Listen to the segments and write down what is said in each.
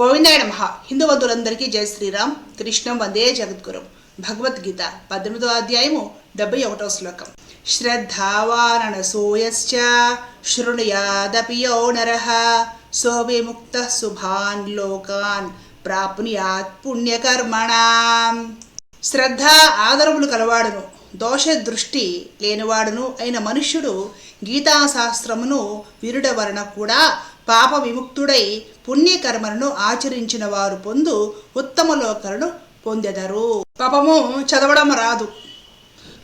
గోవిందాయ నమ. హిందూ బంధువులందరికీ జయ శ్రీరామ్. కృష్ణం వందే జగద్గురు. భగవద్గీత పద్దెనిమిదో అధ్యాయము డెబ్బై ఒకటో శ్లోకం. శ్రద్ధావాననసూయశ్చ శృణుయాదపి యో నర. సో విముక్త శుభాన్ లోకాన్ ప్రాప్నుయాత్ పుణ్యకర్మణ. శ్రద్ధ ఆదరములు కలవాడును. దోష దృష్టి లేనివాడును అయిన మనుష్యుడు గీతాశాస్త్రమును విరుడ కూడా పాప విముక్తుడై పుణ్యకర్మలను ఆచరించిన వారు పొందు ఉత్తమ లోకలను పొందెదరు. పాపము చదవడం రాదు.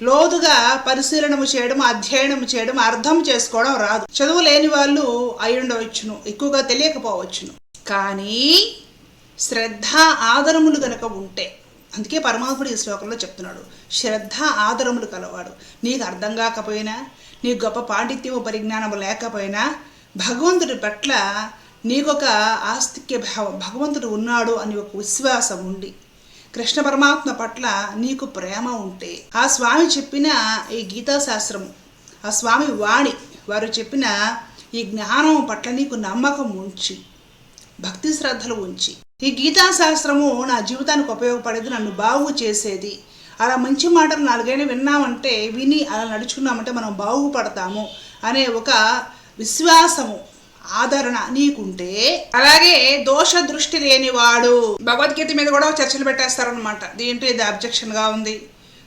లోతుగా పరిశీలనము చేయడం అధ్యయనం చేయడం అర్థం చేసుకోవడం రాదు. చదువు లేని వాళ్ళు అయి ఉండవచ్చును ఎక్కువగా తెలియకపోవచ్చును. కానీ శ్రద్ధ ఆదరములు గనక ఉంటే అందుకే పరమాత్ముడు ఈ శ్లోకంలో చెప్తున్నాడు. శ్రద్ధ ఆదరములు కలవాడు. నీకు అర్థం కాకపోయినా నీ గొప్ప పాండిత్యము పరిజ్ఞానము లేకపోయినా భగవంతుడి పట్ల నీకొక ఆస్తిక్య భావం భగవంతుడు ఉన్నాడు అని ఒక విశ్వాసం ఉండి కృష్ణ పరమాత్మ పట్ల నీకు ప్రేమ ఉంటే ఆ స్వామి చెప్పిన ఈ గీతాశాస్త్రము ఆ స్వామి వాణి వారు చెప్పిన ఈ జ్ఞానం పట్ల నీకు నమ్మకం ఉంచి భక్తి శ్రద్ధలు ఉంచి ఈ గీతాశాస్త్రము నా జీవితానికి ఉపయోగపడేది నన్ను బాగు చేసేది. అలా మంచి మాటలు నాలుగైనా విన్నామంటే విని అలా నడుచుకున్నామంటే మనం బాగుపడతాము అనే ఒక విశ్వాసము ఆదరణ నీకుంటే అలాగే దోష దృష్టి లేనివాడు భగవద్గీత మీద కూడా చర్చలు పెట్టేస్తారనమాట దీంట్లో ఇది అబ్జెక్షన్గా ఉంది.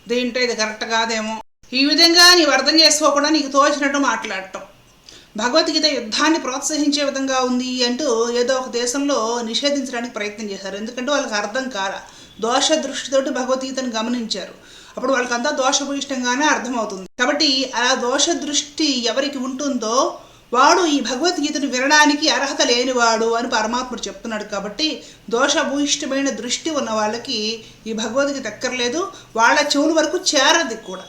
దీంట్లో ఇది కరెక్ట్ కాదేమో. ఈ విధంగా నీవు అర్థం చేసుకోకుండా నీకు తోచినట్టు మాట్లాడటం. భగవద్గీత యుద్ధాన్ని ప్రోత్సహించే విధంగా ఉంది అంటూ ఏదో ఒక దేశంలో నిషేధించడానికి ప్రయత్నం చేశారు. ఎందుకంటే వాళ్ళకి అర్థం కాల. దోష దృష్టితోటి భగవద్గీతను గమనించారు. అప్పుడు వాళ్ళకంతా దోషభూయిష్టంగానే అర్థమవుతుంది. కాబట్టి అలా దోష దృష్టి ఎవరికి ఉంటుందో వాడు ఈ భగవద్గీతను వినడానికి అర్హత లేనివాడు అని పరమాత్ముడు చెప్తున్నాడు కాబట్టి దోషభూయిష్టమైన దృష్టి ఉన్న వాళ్ళకి ఈ భగవద్గీత ఎక్కర్లేదు. వాళ్ళ చెవుల వరకు చేరది కూడా.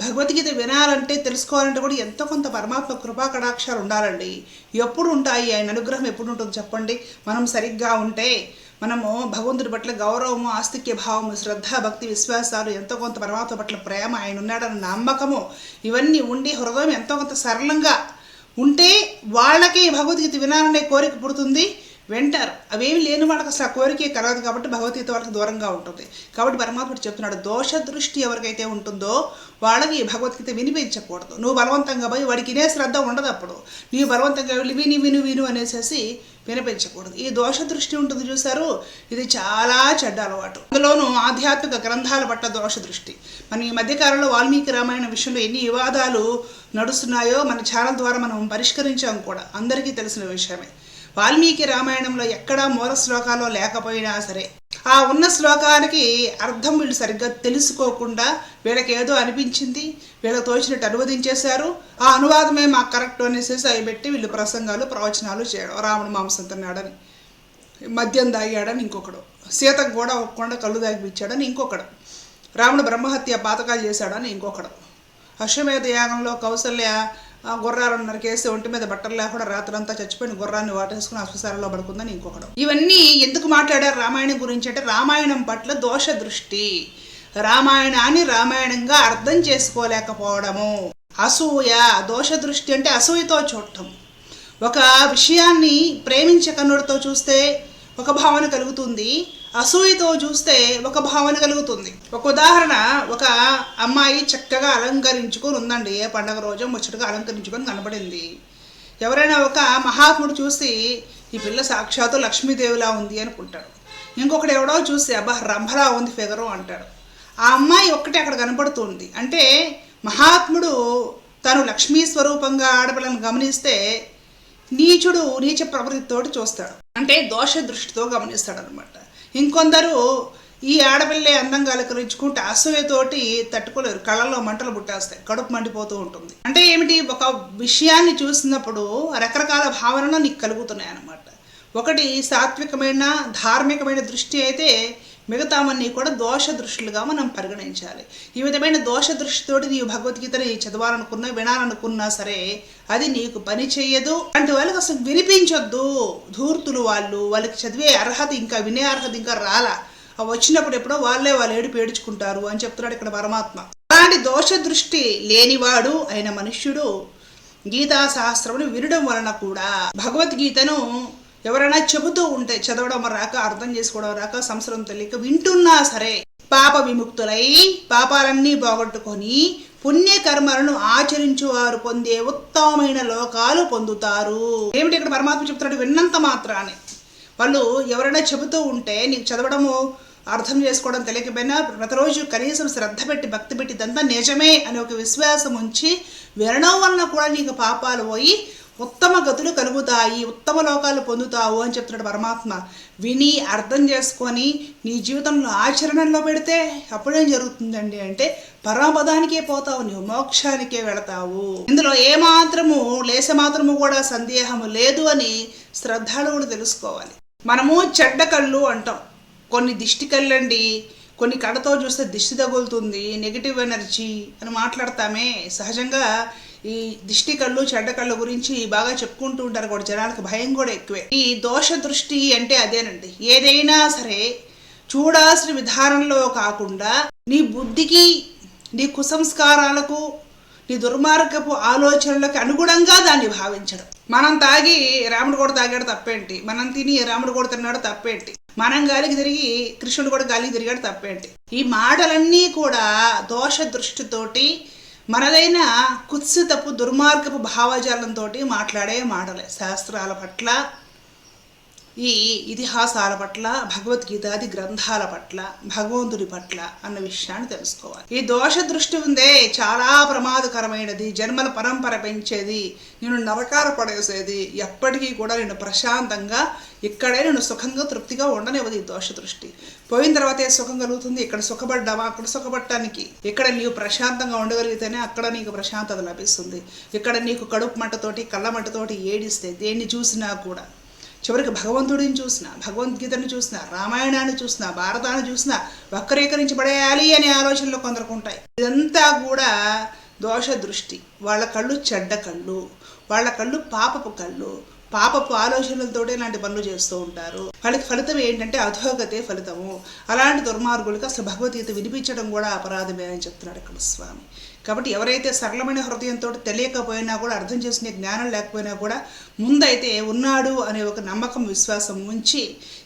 భగవద్గీత వినాలంటే తెలుసుకోవాలంటే కూడా ఎంతో కొంత పరమాత్మ కృపా కటాక్షాలు ఉండాలండి. ఎప్పుడు ఉంటాయి? ఆయన అనుగ్రహం ఎప్పుడు ఉంటుంది చెప్పండి. మనం సరిగ్గా ఉంటే మనము భగవంతుడి పట్ల గౌరవము ఆస్తిక్య భావము శ్రద్ధ భక్తి విశ్వాసాలు ఎంతో కొంత పరమాత్మ పట్ల ప్రేమ ఆయన ఉన్నాడన్న నమ్మకము ఇవన్నీ ఉండి హృదయం ఎంతో కొంత సరళంగా ఉంటే వాళ్ళకి భగవద్గీత వినాలనే కోరిక పుడుతుంది. వింటారు. అవేమి లేని వాళ్ళకి అసలు ఆ కోరికే కలగదు కాబట్టి భగవద్గీత వాళ్ళకి దూరంగా ఉంటుంది. కాబట్టి పరమాత్ముడు చెప్తున్నాడు దోష దృష్టి ఎవరికైతే ఉంటుందో వాళ్ళకి భగవద్గీత వినిపించకూడదు. నువ్వు బలవంతంగా పోయి వాడికి వినే శ్రద్ధ ఉండదు అప్పుడు. నీవు బలవంతంగా వెళ్ళి విని విను విను అనేసేసి వినిపించకూడదు. ఈ దోష దృష్టి ఉంటుంది చూసారు ఇది చాలా చెడ్డ అలవాటు. అందులోనూ ఆధ్యాత్మిక గ్రంథాల పట్ల దోష దృష్టి మనం ఈ మధ్యకాలంలో వాల్మీకి రామాయణ విషయంలో ఎన్ని వివాదాలు నడుస్తున్నాయో మన ఛానల్ ద్వారా మనం పరిష్కరించాం కూడా. అందరికీ తెలిసిన విషయమే. వాల్మీకి రామాయణంలో ఎక్కడా మూల శ్లోకాలో లేకపోయినా సరే ఆ ఉన్న శ్లోకానికి అర్థం వీళ్ళు సరిగ్గా తెలుసుకోకుండా వీళ్ళకి ఏదో అనిపించింది వీళ్ళకి తోచినట్టు అనువదించేశారు. ఆ అనువాదమే మాకు కరెక్ట్ అనేసి అవి పెట్టి వీళ్ళు ప్రసంగాలు ప్రవచనాలు చేయడం రాముడు మాంసం తిన్నాడని మద్యం తాగాడని ఇంకొకడు సీతకు కూడా ఒక కొండ కళ్ళు తాగిపించాడని ఇంకొకడు రాముడు బ్రహ్మహత్య పాతకాలు చేశాడని ఇంకొకడు. అశ్వమేధ యాగంలో కౌసల్య గుర్రాలను నరికేసి ఒంటి మీద బట్టలు లేకుండా రాత్రంతా చచ్చిపోయిన గుర్రాన్ని వాటేసుకుని అశ్వసారలో పడుకుందని ఇంకొకడు. ఇవన్నీ ఎందుకు మాట్లాడారు రామాయణం గురించి అంటే రామాయణం పట్ల దోష దృష్టి రామాయణాన్ని రామాయణంగా అర్థం చేసుకోలేకపోవడము. అసూయ దోష దృష్టి అంటే అసూయతో చూడటం. ఒక విషయాన్ని ప్రేమించే కన్నుడితో చూస్తే ఒక భావన కలుగుతుంది. అసూయతో చూస్తే ఒక భావన కలుగుతుంది. ఒక ఉదాహరణ ఒక అమ్మాయి చక్కగా అలంకరించుకొని ఉందండి. ఏ పండగ రోజు ముచ్చటగా అలంకరించుకొని కనబడింది. ఎవరైనా ఒక మహాత్ముడు చూసి ఈ పిల్ల సాక్షాత్తు లక్ష్మీదేవిలా ఉంది అనుకుంటాడు ఇంకొకటి ఎవడో చూసి అబ్బా రంభలా ఉంది ఫిగరు అంటాడు ఆ అమ్మాయి ఒక్కటే అక్కడ కనపడుతుంది అంటే మహాత్ముడు తను లక్ష్మీ స్వరూపంగా ఆడపిల్లను గమనిస్తే నీచుడు నీచ ప్రవృత్తితోటి చూస్తాడు. అంటే దోష దృష్టితో గమనిస్తాడు అనమాట ఇంకొందరు ఈ ఆడపిల్లే అందంగా అలంకరించుకుంటే అసూయతోటి తట్టుకోలేరు. కళ్ళల్లో మంటలు పుట్టేస్తాయి. కడుపు మండిపోతూ ఉంటుంది. అంటే ఏమిటి? ఒక విషయాన్ని చూసినప్పుడు రకరకాల భావనలు నీకు కలుగుతున్నాయి అన్నమాట ఒకటి సాత్వికమైన ధార్మికమైన దృష్టి అయితే మిగతావన్నీ కూడా దోష దృష్టిలుగా మనం పరిగణించాలి. ఈ విధమైన దోష దృష్టితోటి నీవు భగవద్గీతని చదవాలనుకున్నా వినాలనుకున్నా సరే అది నీకు పని చేయదు అంటే వాళ్ళకి అసలు వినిపించొద్దు. ధూర్తులు వాళ్ళు వాళ్ళకి చదివే అర్హత ఇంకా వినే అర్హత ఇంకా రాలా. అవి వచ్చినప్పుడు ఎప్పుడో వాళ్ళే వాళ్ళు ఏడుపు ఏడుచుకుంటారు అని చెప్తున్నాడు ఇక్కడ పరమాత్మ. అలాంటి దోష దృష్టి లేనివాడు అయిన మనుష్యుడు గీతా సహస్రమును వినడం వలన కూడా భగవద్గీతను ఎవరైనా చెబుతూ ఉంటే చదవడం రాక అర్థం చేసుకోవడం రాక సంవత్సరం తెలియక వింటున్నా సరే పాప విముక్తులై పాపాలన్నీ పోగొట్టుకొని పుణ్యకర్మలను ఆచరించు వారు పొందే ఉత్తమమైన లోకాలు పొందుతారు. ఏమిటి ఇక్కడ పరమాత్మ చెప్తున్నాడు? విన్నంత మాత్రాన్ని వాళ్ళు ఎవరైనా చెబుతూ ఉంటే నీకు చదవడము అర్థం చేసుకోవడం తెలియకపోయినా ప్రతిరోజు కనీసం శ్రద్ధ పెట్టి భక్తి పెట్టి ఇదంతా నిజమే అనే ఒక విశ్వాసం ఉంచి వినడం వలన కూడా నీకు పాపాలు పోయి ఉత్తమ గతులు కలుగుతాయి ఉత్తమ లోకాలు పొందుతావు అని చెప్తున్నాడు పరమాత్మ. విని అర్థం చేసుకొని నీ జీవితంలో ఆచరణలో పెడితే అప్పుడేం జరుగుతుందండి అంటే పరమపదానికే పోతావు నువ్వు మోక్షానికే వెళతావు. ఇందులో ఏమాత్రము లేస మాత్రము కూడా సందేహము లేదు అని శ్రద్ధాళువులు తెలుసుకోవాలి. మనము చెడ్డ కళ్ళు అంటాం. కొన్ని దిష్టి కళ్ళండి కొన్ని కళ్ళతో చూస్తే దిష్టి తగులుతుంది నెగిటివ్ ఎనర్జీ అని మాట్లాడతామే. సహజంగా ఈ దిష్టి కళ్ళు చెడ్డ కళ్ళు గురించి బాగా చెప్పుకుంటూ ఉంటారు కూడా జనాలకు భయం కూడా ఎక్కువే. ఈ దోష దృష్టి అంటే అదేనండి. ఏదైనా సరే చూడాల్సిన విధానంలో కాకుండా నీ బుద్ధికి నీ కుసంస్కారాలకు నీ దుర్మార్గపు ఆలోచనలకు అనుగుణంగా దాన్ని భావించడం. మనం తాగి రాముడు కూడా తాగాడు తప్పేంటి? మనం తిని రాముడు కూడా తిన్నాడు తప్పేంటి? మనం గాలికి తిరిగి కృష్ణుడు కూడా గాలికి తిరిగాడు తప్పేంటి? ఈ మాటలన్నీ కూడా దోష దృష్టితోటి మనదైన కుత్సితపు దుర్మార్గపు భావజాలంతో మాట్లాడే మాటలే. శాస్త్రాల పట్ల ఈ ఇతిహాసాల పట్ల భగవద్గీతాది గ్రంథాల పట్ల భగవంతుడి పట్ల అన్న విషయాన్ని తెలుసుకోవాలి. ఈ దోష దృష్టి ఉందే చాలా ప్రమాదకరమైనది జన్మల పరంపర పెంచేది నేను నరకార పడేసేది ఎప్పటికీ కూడా నేను ప్రశాంతంగా ఇక్కడే నేను సుఖంగా తృప్తిగా ఉండనివ్వదు ఈ దోష దృష్టి. పోయిన తర్వాతే సుఖం కలుగుతుంది? ఇక్కడ సుఖపడ్డావా? అక్కడ సుఖపడటానికి. ఇక్కడ నీవు ప్రశాంతంగా ఉండగలిగితేనే అక్కడ నీకు ప్రశాంతత లభిస్తుంది. ఇక్కడ నీకు కడుపు మంటతోటి కళ్ళ మంటతోటి ఏడిస్తే దేన్ని చూసినా కూడా చివరికి భగవంతుడిని చూసిన భగవద్గీతను చూసిన రామాయణాన్ని చూసిన భారతాన్ని చూసిన వక్రీకరించి పడేయాలి అనే ఆలోచనలు కొందరికి ఉంటాయి. ఇదంతా కూడా దోష దృష్టి వాళ్ళ కళ్ళు చెడ్డ కళ్ళు వాళ్ళ కళ్ళు పాపపు కళ్ళు పాపపు ఆలోచనలతోటే ఇలాంటి పనులు చేస్తూ ఉంటారు. వాళ్ళకి ఫలితం ఏంటంటే అధోగతే ఫలితము. అలాంటి దుర్మార్గులకు అసలు భగవద్గీత వినిపించడం కూడా అపరాధమే అని చెప్తున్నాడు ఇక్కడ స్వామి కాబట్టి ఎవరైతే సరళమైన హృదయంతో తెలియకపోయినా కూడా అర్థం చేసుకునే జ్ఞానం లేకపోయినా కూడా ముందైతే ఉన్నాడు అనే ఒక నమ్మకం విశ్వాసం ఉంచి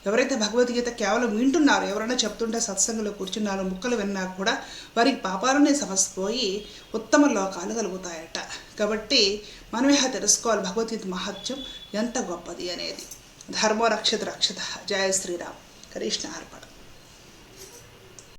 ఎవరైతే భగవద్గీత కేవలం వింటున్నారో ఎవరైనా చెప్తుంటే సత్సంగంలో కూర్చున్నారో ముక్కలు విన్నా కూడా వారికి పాపాలనే సమసిపోయి ఉత్తమ లోకాలు కలుగుతాయట. కాబట్టి మనమే తెలుసుకోవాలి భగవద్గీత మహత్యం. ఎంత గొప్పది అనేది ధర్మో రక్షిత రక్షత జయ శ్రీరామ్ కృష్ణ అర్పణ